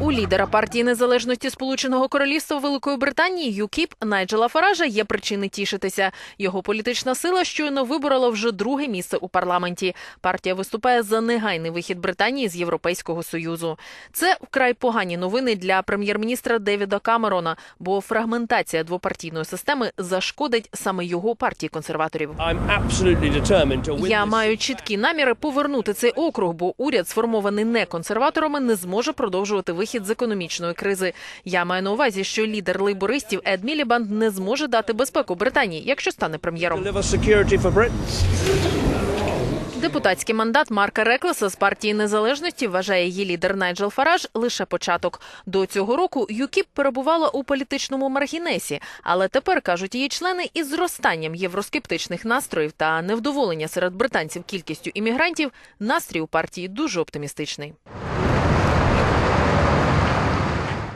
У лідера партії незалежності Сполученого Королівства Великої Британії ЮКІП Найджела Фаража є причини тішитися. Його політична сила щойно виборола вже друге місце у парламенті. Партія виступає за негайний вихід Британії з Європейського союзу. Це вкрай погані новини для прем'єр-міністра Девіда Камерона, бо фрагментація двопартійної системи зашкодить саме його партії консерваторів. Я маю чіткі наміри повернути цей округ, бо уряд, сформований не консерваторами, не зможе продовжувати вихід з економічної кризи. Я маю на увазі, що лідер лейбористів Ед Мілібанд не зможе дати безпеку Британії, якщо стане прем'єром. Депутатський мандат Марка Реклеса з партії незалежності вважає її лідер Найджел Фараж лише початок. До цього року ЮКІП перебувала у політичному маргінесі, але тепер кажуть її члени із зростанням євроскептичних настроїв та невдоволення серед британців кількістю іммігрантів. Настрій у партії дуже оптимістичний.